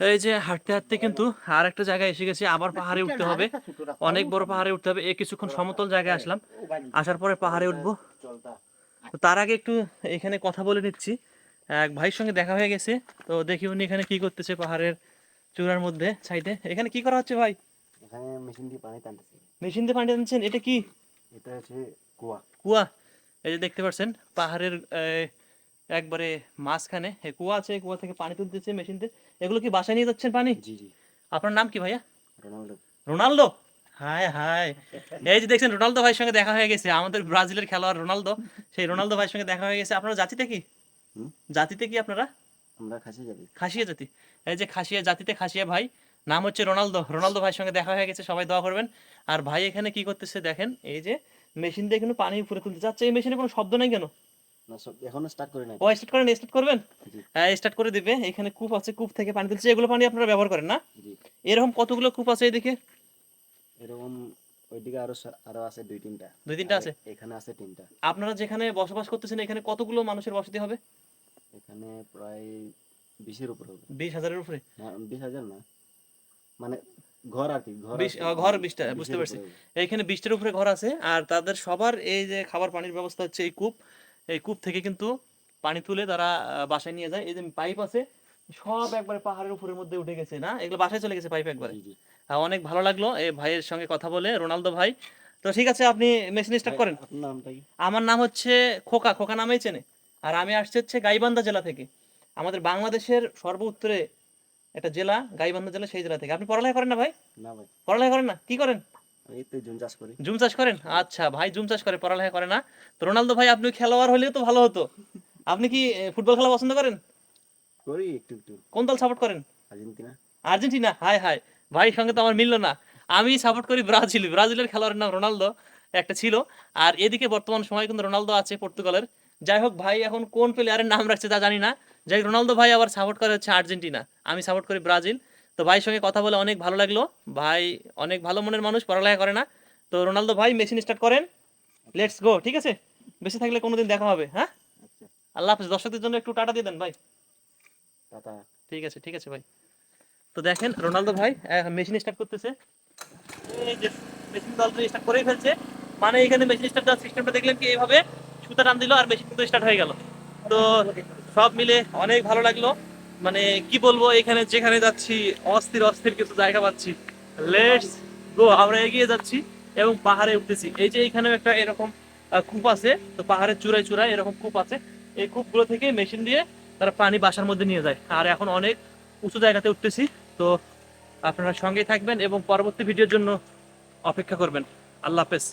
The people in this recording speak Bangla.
এই যে হাঁটতে হাঁটতে কিন্তু আর একটা জায়গায় এসে গেছি আবার পাহাড়ে উঠতে হবে। অনেক বড় পাহাড়ে উঠতে হবে। এই কিছুক্ষণ সমতল জায়গায় আসলাম। আসার পরে পাহাড়ে উঠবো। তার আগে একটু এখানে কথা বলে নিচ্ছি। এক ভাইয়ের সঙ্গে দেখা হয়ে গেছে। তো দেখি উনি এখানে কি করতেছে পাহাড়ের চূড়ার মধ্যে সাইডে। এখানে কি করা হচ্ছে ভাই? এখানে মেশিন দিয়ে পানি টানতেছি। মেশিন দিয়ে পানি টানছেন? এটা কি? এটা হচ্ছে কুয়া। কুয়া। এই যে দেখতে পাচ্ছেন পাহাড়ের একবারে মাঝখানে কুয়া আছে কুয়া থেকে পানি তুলতেছে মেশিন দিয়ে এগুলো কি বাসায় নিয়ে যাচ্ছেন পানি? জি জি। আপনার নাম কি ভাইয়া? Ronaldo Ronaldo? হায় হায়। এই যে দেখছেন রোনালদো ভাইয়ের সঙ্গে দেখা হয়ে গেছে। আমাদের ব্রাজিলের খেলোয়াড় রোনালদো সেই রোনালদো ভাইয়ের সঙ্গে দেখা হয়ে গেছে। আপনারা জাতিতে কি? জাতিতে কি আপনারা? আমরা খাসি যাবি খাসিয়া জাতি। এই যে খাসিয়া জাতিতে খাসিয়া ভাই নাম হচ্ছে রোনালদো। রোনালদো ভাইয়ের সঙ্গে দেখা হয়ে গেছে সবাই দোয়া করবেন। আর ভাই এখানে কি করতেছে দেখেন এই যে মেশিন দিয়ে কিন্তু পানি উপরে তুলতে যাচ্ছে। এই মেশিনে কোনো শব্দ নাই কেন? এখনও স্টার্ট করে নাই। ও স্টার্ট করেন স্টার্ট করবেন? হ্যাঁ স্টার্ট করে দিবে। এখানে কূপ আছে কূপ থেকে পানি তুলছে। এগুলো পানি আপনারা ব্যবহার করেন না? এরকম কতগুলো কূপ আছে এদিকে? এরকম ওইদিকে আরও আরও আছে দুই তিনটা। দুই তিনটা আছে? এখানে আছে তিনটা। আপনারা যেখানে বসবাস করতেছেন এখানে কতগুলো মানুষের বসতি হবে? এখানে প্রায় বিশের উপরে হবে। বিশ হাজারের উপরে? বিশ হাজার না। মানে ঘর আর কি ঘর বিশটা, বুঝতে পারছি। এইখানে বিশটার উপরে ঘর আছে আর তাদের সবার এই যে খাবার পানির ব্যবস্থা হচ্ছে এই কূপ। এই কূপ থেকে কিন্তু পানি তুলে তারা বাসায় নিয়ে যায়। এই যে পাইপ আছে সব একবারে পাহাড়ের উপরের মধ্যে উঠে গেছে না? এগুলো বাসায় চলে গেছে পাইপ একবারে। অনেক ভালো লাগল এই ভাইয়ের সঙ্গে কথা বলে রোনালদো ভাই। তো ঠিক আছে আপনি মেশিন স্টার্ট করেন। আমার নাম হচ্ছে খোকা খোকা নামেই চেনে। আর আমি আসছি হচ্ছে গাইবান্ধা জেলা থেকে। আমাদের বাংলাদেশের সর্ব উত্তরে একটা জেলা গাইবান্ধা জেলা সেই জেলা থেকে। আপনি পড়ালেখা করেন না ভাই? না ভাই। পড়ালেখা করেন না? কি করেন? তো চাষ করি। জুম চাষ করেন? আচ্ছা ভাই জুম চাষ করে পড়ালেখা করে না। তো রোনালদো ভাই আপনি খেলোয়াড় হলেও তো ভালো হতো। আপনি কি ফুটবল খেলা পছন্দ করেন? করি একটু একটু। কোন দল সাপোর্ট করেন? আর্জেন্টিনা। আর্জেন্টিনা? হাই হাই ভাইয়ের সঙ্গে তো আমার মিললো না। আমি সাপোর্ট করি ব্রাজিল। ব্রাজিলের খেলোয়াড়ের নাম রোনালদো একটা ছিল। আর এদিকে বর্তমান সময় কিন্তু রোনালদো আছে পর্তুগালের। যাই হোক ভাই এখন কোন প্লেয়ারের নাম রাখছে তা জানি না। যাই রোনালদো ভাই আবার সাপোর্ট করে হচ্ছে আর্জেন্টিনা। আমি সাপোর্ট করি ব্রাজিল। তো ভাইয়ের সঙ্গে কথা বলে অনেক ভালো লাগল। ভাই অনেক ভালো মনের মানুষ পড়ালেখা করে না। তো রোনালদো ভাই মেশিন স্টার্ট করেন। লেটস গো ঠিক আছে? বেঁচে থাকলে কোনোদিন দেখা হবে হ্যাঁ? আল্লাহ হাফিজ দর্শকদের জন্য একটু টাটা দিয়ে দেন ভাই। টাটা। ঠিক আছে ঠিক আছে ভাই। তো দেখেন রোনালদো ভাই মেশিন স্টার্ট করতেছে। এই যে মেশিন স্টার্ট করেই ফেলছে। মানে এখানে মেশিন স্টার্ট দেওয়ার সিস্টেমটা দেখলেন কি এইভাবে সুতা টান দিল আর মেশিন কিন্তু স্টার্ট হয়ে গেল। তো সব মিলে অনেক ভালো লাগল। মানে কি বলব, এখানে যেখানে যাচ্ছি, অস্থির অস্থির কিছু জায়গা পাচ্ছি। লেটস গো আমরা এগিয়ে যাচ্ছি এবং পাহাড়ে উঠতেছি। এই যে এখানেও একটা এরকম কূপ আছে, তো পাহাড়ের চূড়ায় চূড়ায় এরকম কূপ আছে। এই কূপগুলো থেকে মেশিন দিয়ে তারা পানি বাসার মধ্যে নিয়ে যায়। আর এখন অনেক উঁচু জায়গাতে উঠতেছি, তো আপনারা সঙ্গেই থাকবেন এবং পরবর্তী ভিডিওর জন্য অপেক্ষা করবেন। আল্লাহ হাফেজ।